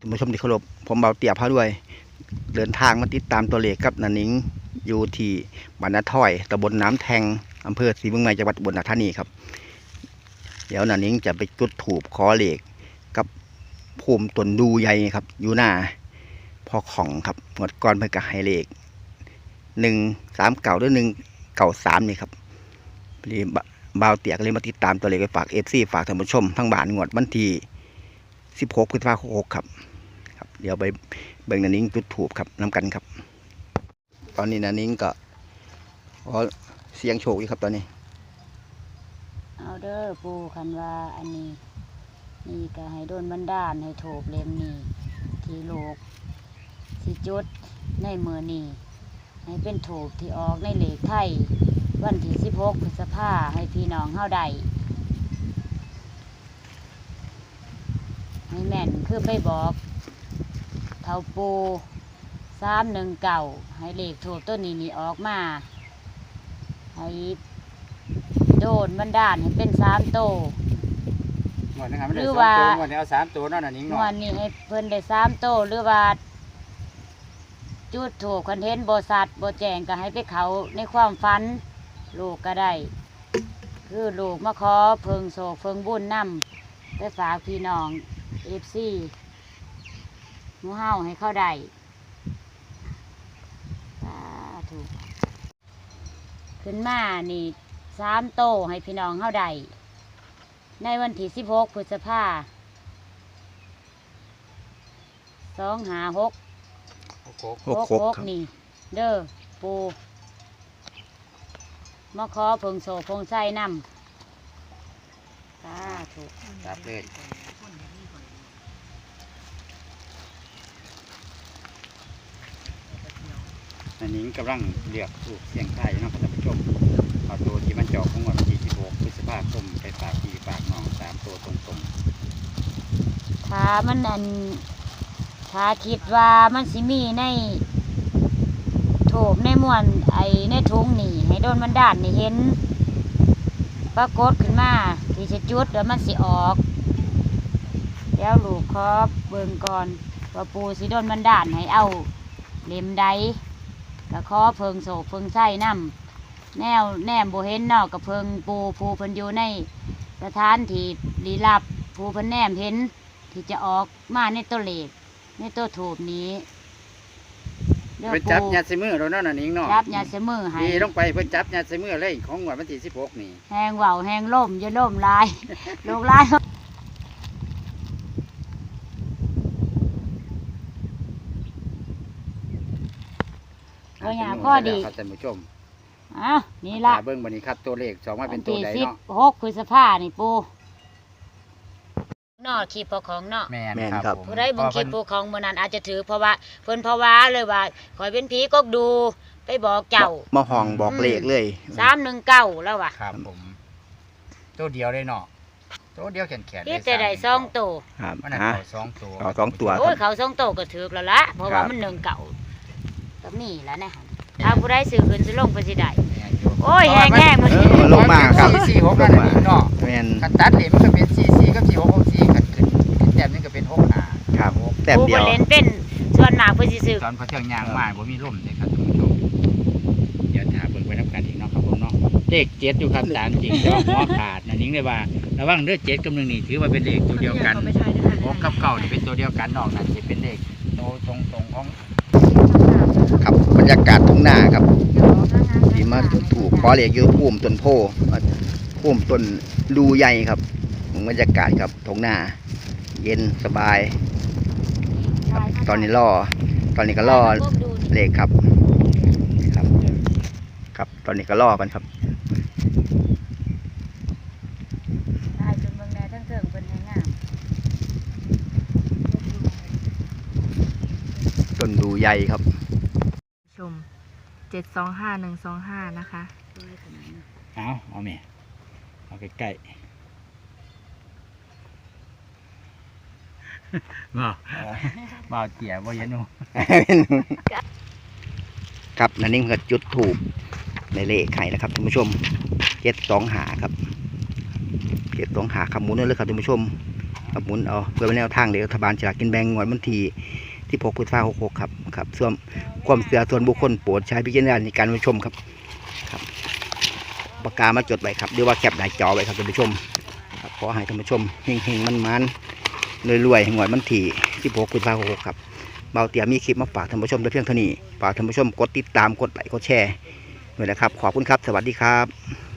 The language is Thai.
ท่านผู้ชมที่เคารพผมเบาเตียพาด้วย เดินทางมาติดตามตัวเลขกับนันนิงอยู่ที่บ้านนาถ้อยตำบลน้ำแทงอำเภอศรีเมืองใหม่จังหวัดอุบลราชธานีครับ เดี๋ยวนันนิงจะไปจุดถูบขอเลขกับภูมิตนดูใหญ่ครับ อยู่หน้าพ่อของครับงดก่อนเพื่อกให้เลขหนึ่งสามเก่าด้วยหนึ่งเก่าสามนี่ครับพอดีบ่าวเตียก็เลยมาติดตามตัวเลขไปฝากเอฟซีฝากท่านผู้ชมทั้งบ้านงวดวันที่สิบหกพฤษภาคมครับ เดี๋ยวไปเบิ่งนันนิ้งจุดถูบครับน้ำกันครับ ตอนนี้นันนิ้งก็ขอเสียงโชคอยู่ครับตอนนี้ เอาเด้อปูคันว่าอันนี้นี่ก็ให้โดนบันดาลให้โถกเล่มนี้ที่โลกสิจุดในมือนี้ให้เป็นโถกที่ออกในเหล็กไทย วันที่สิบหกพฤษภาให้พี่น้องเฮาได้ให้แม่นคือไปบอกาปูสามหนึ่งเก่าให้เหล็กโถกต้นนี้นี่ออกมา ให้โดนบันดาลให้เป็นสามโตงวดนะครับไม่ได้หรือสองว่า ตัวงวดนี้เอาสามตัวเนั่นน่ะนิ้งงเนาะวันนี้ให้เพิ่นได้สามโตหรือว่าจุดถูกคอนเทนต์บสัตว์บแจงก็ให้ไปเขาในความฝัน ลูกก็ได้ คือลูกมาขอเพิงโศกเพิงบุญนำไปฝากพี่น้องเอฟซีห มูเฮาให้เข้าได้สาธุขึ้นมานี่สามโตให้พี่น้องเข้าได้ในวันที่สิบหกพฤษภาสองหาหกโอ้โหหกหกครับนี่ เด้อปูมาขอเพิงโศกเพิงไส้นำสาธุจับเลย อันนี้กำลังเลือกถูกเสียงไทยนะท่านผู้ชมเอาตัวที่มันจาะของวันที่16พฤษภาคมไปฝากพี่ฝากน้องสามตัวตรงถ้ามันอันถ้าคิดว่ามันสิมีในโถบในมวนไอในถุงนี่ ให้โดนมันด้านนี่เห็นปรากฏขึ้นมาที่จะจุดแล้วมันสิออกเดี๋ยวลูกขอเบิ่งก่อนว่าปูสิโดนมันด้านให้เอาเล่มใด ก็ขอเพิงโศกเพิงไส้น้ำแนวแนมโบเห็นเนอกกับเพิงปูปูเพิ่นอยู่ในสถานที่ลี้ลับปูเพิ่นแนมเห็น ที่จะออกมาในตัวเลขในตัวถูบนี้เด้ๆอเพิ่นจับปูยัดใส่มือเราเนาะน่ะนิ้งเนาะจับยาเสมอให้ นี่ลงไปเพิ่นจับยัดใส่มือเลยของงวดวันที่16นี่ แหงเว่าวแหงล่มอย่าล่มลาย ลูกลาย ก็อย่างข้อดีครับท่านผู้ชมอ้าวนี่ละอ่าเบิ่งบัดนี้ครับตัวเลขสองมาเป็นตัวที่ใดสิบเนาะหกพฤษภานี่ปูนอกขีพอของเนาะแม่นแม่นครับครับผมผู้ใดบ่เพคิราะดเพิ่นปูของมื้อนั้นอาจจะถือเพราะว่าเพิ่นภาวะเลยว่าข่อยเป็นผีกกดูไปบอกเจ้ามาห้องบอกเลขเลยสามหนึ่งเก้าแล้วว่ะครับผมตัวเดียวเลยเนาะตัวเดียวแขนแขนพี่แต่ได้ซองโตครับมันน่ะฮะเขาสองตัวเอาสองตัวโอ้ยเขาซองโตก็ถือแล้วละเพราะว่าครับมันหนึ่งเก่า ก็มีแล้วนะถ้าผู้ใดซื้อขึ้นสิลงไปสิได้แม่นอยู่โอ้ยแห้งแห้งมันเออลงมาครับสี่สี่หกนั่นน่ะนี่เนาะแมนคันตัดเหลยมันก็เป็นสี่สี่กับสี่หกหกสี่ขันขึ้นขึ้นแต้มนึงก็เป็นหกห้าครับแต้มผู้เดีบ่ยวเล่นเป็นส่วนมากเพิ่นสิซื้อตอนพอเที่ยงยางมาบ่มีร่มเลยครับท่านผู้ชมเดี๋ยวถ้าเบิ่งไว้ทำกันอีกเนาะครับผมเนาะเลขเจ็ดอยู่ครับตามจริงแต่ว่าหัวขาดนะนิ้งเลยว่าระวังเด้อเจ็ดกับหนึ่งนี่ถือว่าเป็นเลขตัวเดียวกันหกกับเก้านี่เป็นตัวเดียวกันนอกนั้นจะเป็นเลขโตตรงตรงๆของค รับบรรยากาศทุ่งนาครับที่มาจุดถูกขอเลขอยู่ภูมิต้นโพภูมิต้นดูใหญ่ครับบรรยากาศครับทุ่งนา เย็นสบาย ตอนนี้รอตอนนี้ก็รอเลขครับครับ ครับตอนนี้ก็รอกันครับได้จนเมืองแน่ทั้งเถิงเพิ่นให้งามต้นดูใหญ่ครับ ชมเจ็ดสองห้าหนึ่งสองห้านะคะ เอาเอาแม่เอาใกล้ๆบ่บ่เจี๋ยบ่เย็นหนูครับนันนิ่งเกิดจุดถูกในเลขไข่นะครับท่านผู้ชมเจ็ดสองหาครับเจ็ดสองหาคำมูลนั่นเลยครับท่านผู้ชมกับหมุนเอาเพื่อเป็นแนวทางเด็กรัฐบาลฉลากกินแบ่งงวดวันที่ ที่พกพฤษภาหกหกครับครับส่วนความเสือส่วนบุคคลโปรดใช้พิจารณาในการรับชมครับครับปากกามาจดไว้ครับหรือว่าแคปหน้าจอไว้ครับท่านผู้ชมครับขอให้ท่านผู้ชมเฮงๆมันๆรวยๆงวดวันที่ที่พกพฤษภาหกหกครับเบาเตียมีคลิปมาฝากท่านผู้ชมแต่เพียงเท่านี้ฝากท่านผู้ชมกดติดตามกดไลค์กดแชร์ด้วยนะครับขอบคุณครับ สวัสดีครับ